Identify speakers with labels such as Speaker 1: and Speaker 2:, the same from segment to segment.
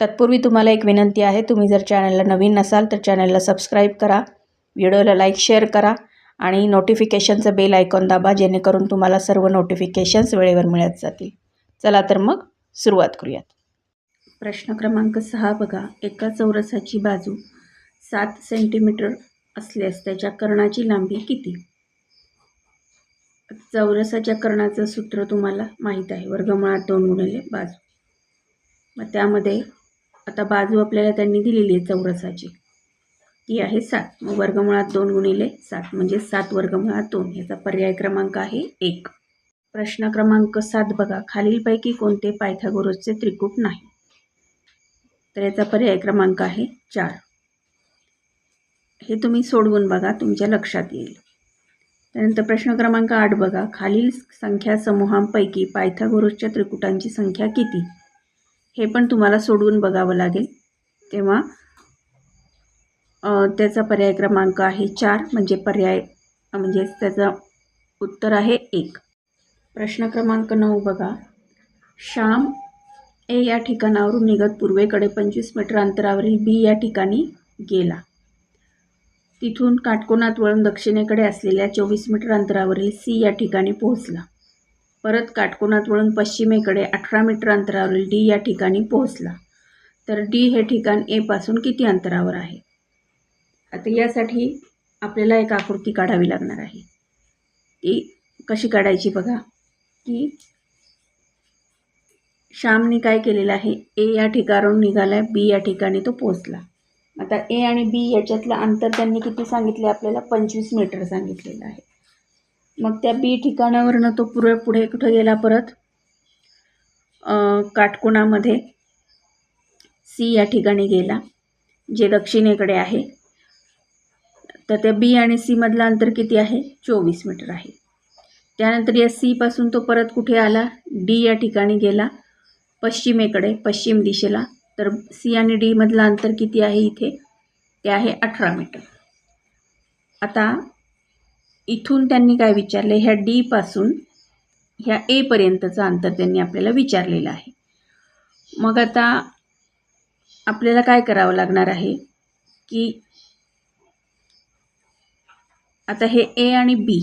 Speaker 1: तत्पूर्वी तुम्हाला एक विनंती आहे तुम्ही जर चॅनलला नवीन नसाल तर चॅनलला सबस्क्राईब करा व्हिडिओला लाईक शेअर करा आणि नोटिफिकेशनचं बेल आयकॉन दाबा जेणेकरून तुम्हाला सर्व नोटिफिकेशन्स वेळेवर मिळत जातील. चला तर मग सुरुवात करूयात. प्रश्न क्रमांक सहा बघा. एका चौरसाची बाजू सात सेंटीमीटर असल्यास त्याच्या कर्णाची लांबी किती? चौरसाच्या कर्णाचं सूत्र तुम्हाला माहीत आहे. वर्गमुळात दोन गुणिले बाजू. मग त्यामध्ये आता बाजू आपल्याला त्यांनी दिलेली आहे चौरसाची. ती आहे सात. मग वर्गमुळात दोन गुणिले सात. म्हणजे सात वर्गमुळात दोन. याचा पर्याय क्रमांक आहे एक. प्रश्न क्रमांक सात बघा. खालीलपैकी कोणते पायथागोरसचे त्रिकूट नाही? तर याचा पर्याय क्रमांक आहे चार. हे तुम्ही सोडवून बघा. तुमच्या लक्षात येईल. त्यानंतर प्रश्न क्रमांक आठ बघा. खालील संख्या समूहांपैकी पायथागोरसच्या त्रिकुटांची संख्या किती? हे पण तुम्हाला सोडवून बघावं लागेल. तेव्हा त्याचा पर्याय क्रमांक आहे चार म्हणजे पर्याय म्हणजेच त्याचं उत्तर आहे एक. प्रश्न क्रमांक नऊ बघा. श्याम ए या ठिकाणावरून निघत पूर्वेकडे पंचवीस मीटर अंतरावरील बी या ठिकाणी गेला. तिथून काटकोनात वळून दक्षिणेकडे असलेल्या चोवीस मीटर अंतरावरील सी या ठिकाणी पोहोचला. परत काटकोनात वळून पश्चिमेकडे अठरा मीटर अंतरावरील डी या ठिकाणी पोहोचला. तर डी हे ठिकाण एपासून किती अंतरावर आहे? आता यासाठी आपल्याला एक आकृती काढावी लागणार आहे. ती कशी काढायची बघा? की श्यामने काय केलेलं आहे? ए या ठिकाणावरून निघाला आहे बी या ठिकाणी तो पोहोचला. आता ए आणि बी याच्यातलं अंतर त्यांनी किती सांगितले आपल्याला पंचवीस मीटर सांगितलेलं आहे. मग त्या बी ठिकाणावरनं तो पुढे पुढे कुठं गेला परत? काटकोणामध्ये. सी या ठिकाणी गेला जे दक्षिणेकडे आहे. तर त्या बी आणि सीमधलं अंतर किती आहे? चोवीस मीटर आहे. त्यानंतर या सीपासून तो परत कुठे आला? डी या ठिकाणी गेला पश्चिमेकडे पश्चिम दिशेला. तर सी आणि डीमधलं अंतर किती आहे इथे? ते आहे अठरा मीटर. आता इथून त्यांनी काय विचारले? ह्या डीपासून ह्या एपर्यंतचं अंतर त्यांनी आपल्याला विचारलेलं आहे. मग आता आपल्याला काय करावं लागणार आहे की आता हे ए आणि बी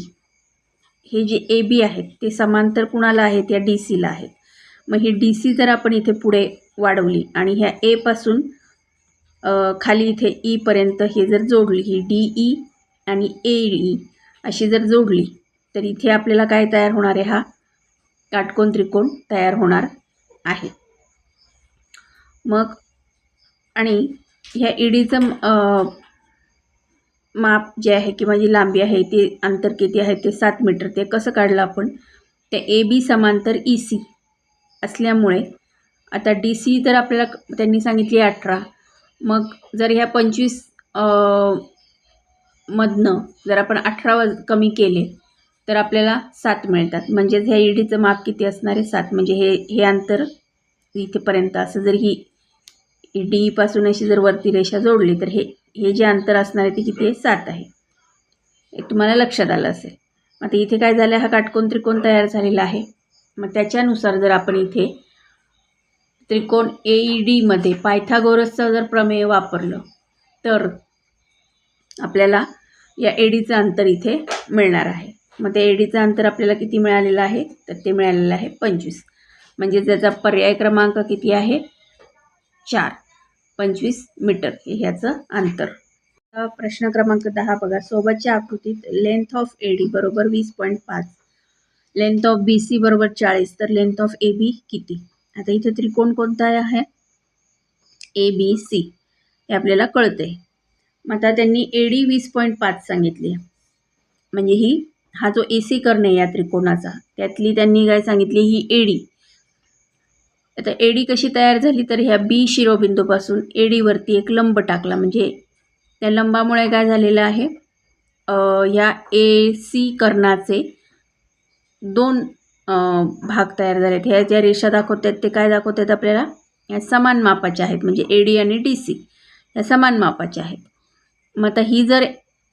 Speaker 1: हे जे ए बी आहेत ते समांतर कुणाला आहेत? या डी सीला आहेत. मग ही डी सी जर आपण इथे पुढे वाढवली आणि ह्या एपासून खाली इथे e ईपर्यंत हे जर जोडली ही डी ई आणि ए ई अशी जर जोडली तर इथे आपल्याला काय तयार होणार आहे हा? काटकोन त्रिकोण तयार होणार आहे. मग आणि ह्या ईडीचं माप जे आहे किंवा जी लांबी आहे ते अंतर किती आहे? ते सात मीटर. ते कसं काढलं आपण? ते ए बी समांतर ई सी असल्यामुळे आता डी सी तर आपल्याला त्यांनी सांगितली अठरा. मग जर ह्या पंचवीस मधनं जर आपण अठरा वज कमी केले तर आपल्याला सात मिळतात. म्हणजेच ह्या ईडीचं माप किती असणार आहे? सात. म्हणजे हे हे अंतर इथेपर्यंत. असं जर ही डीपासून अशी जर वरती रेषा जोडली तर हे हे जे अंतर असणार आहे ते किती आहे? सात आहे. हे तुम्हाला लक्षात आलं असेल. आता इथे काय झालं हा काटकोन त्रिकोण तयार झालेला आहे. मग त्याच्यानुसार जर आपण इथे त्रिकोण ए ई डीमध्ये पायथागोरसचं जर प्रमेय वापरलं तर आपल्याला या एडीचं अंतर इथे मिळणार आहे. मग त्या एडीचं अंतर आपल्याला किती मिळालेलं आहे? तर ते मिळालेलं आहे पंचवीस. म्हणजे ज्याचा पर्याय क्रमांक किती आहे? चार. पंचवीस मीटर हे ह्याचं अंतर. प्रश्न क्रमांक दहा बघा. सोबतच्या आकृतीत लेंथ ऑफ ए डी बरोबर वीस पॉईंट पाच. लेंथ ऑफ बी सी बरोबर चाळीस. तर लेंथ ऑफ ए बी किती? आता इथे त्रिकोण कोणता आहे? ए बी सी हे आपल्याला कळते आता त्यांनी ए डी वीस पॉईंट पाच सांगितली. म्हणजे ही हा जो ए सी कर्ण आहे या त्रिकोणाचा त्यातली त्यांनी काय सांगितली? ही ए डी आता एडी कशी तयार झाली? तर ह्या बी शिरोबिंदूपासून एडीवरती एक लंब टाकला. म्हणजे त्या लंबामुळे काय झालेलं आहे? ह्या ए सी कर्णाचे दोन भाग तयार झालेत. ह्या ज्या रेषा दाखवतात ते काय दाखवतात आपल्याला? या समान मापाच्या आहेत. म्हणजे ए डी आणि डी सी या समान मापाच्या आहेत. मग आता ही जर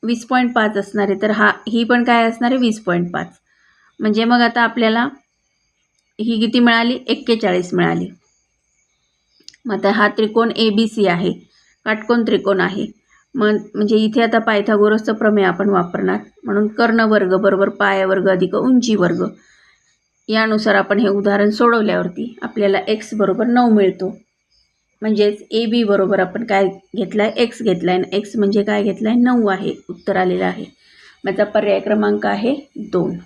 Speaker 1: वीस पॉईंट पाच असणार आहे तर हा ही पण काय असणार आहे? वीस पॉईंट पाच. म्हणजे मग आता आपल्याला ही किती मिळाली? एक्केचाळीस मिळाली. मग आता हा त्रिकोण ए बी सी आहे. काटकोन त्रिकोण आहे. मग म्हणजे इथे आता पायथागोरसचं प्रमेय आपण वापरणार. म्हणून कर्णवर्ग बरोबर पायावर्ग अधिक उंची वर्ग. यानुसार आपण हे उदाहरण सोडवल्यावरती आपल्याला एक्स बरोबर नऊ मिळतो. म्हणजेच ए बी बरोबर आपण काय घेतला आहे एक्स घेतला आहे एक्स म्हणजे काय घेतला आहे नऊ आहे. उत्तर आलेलं आहे. माझा पर्याय क्रमांक आहे दोन.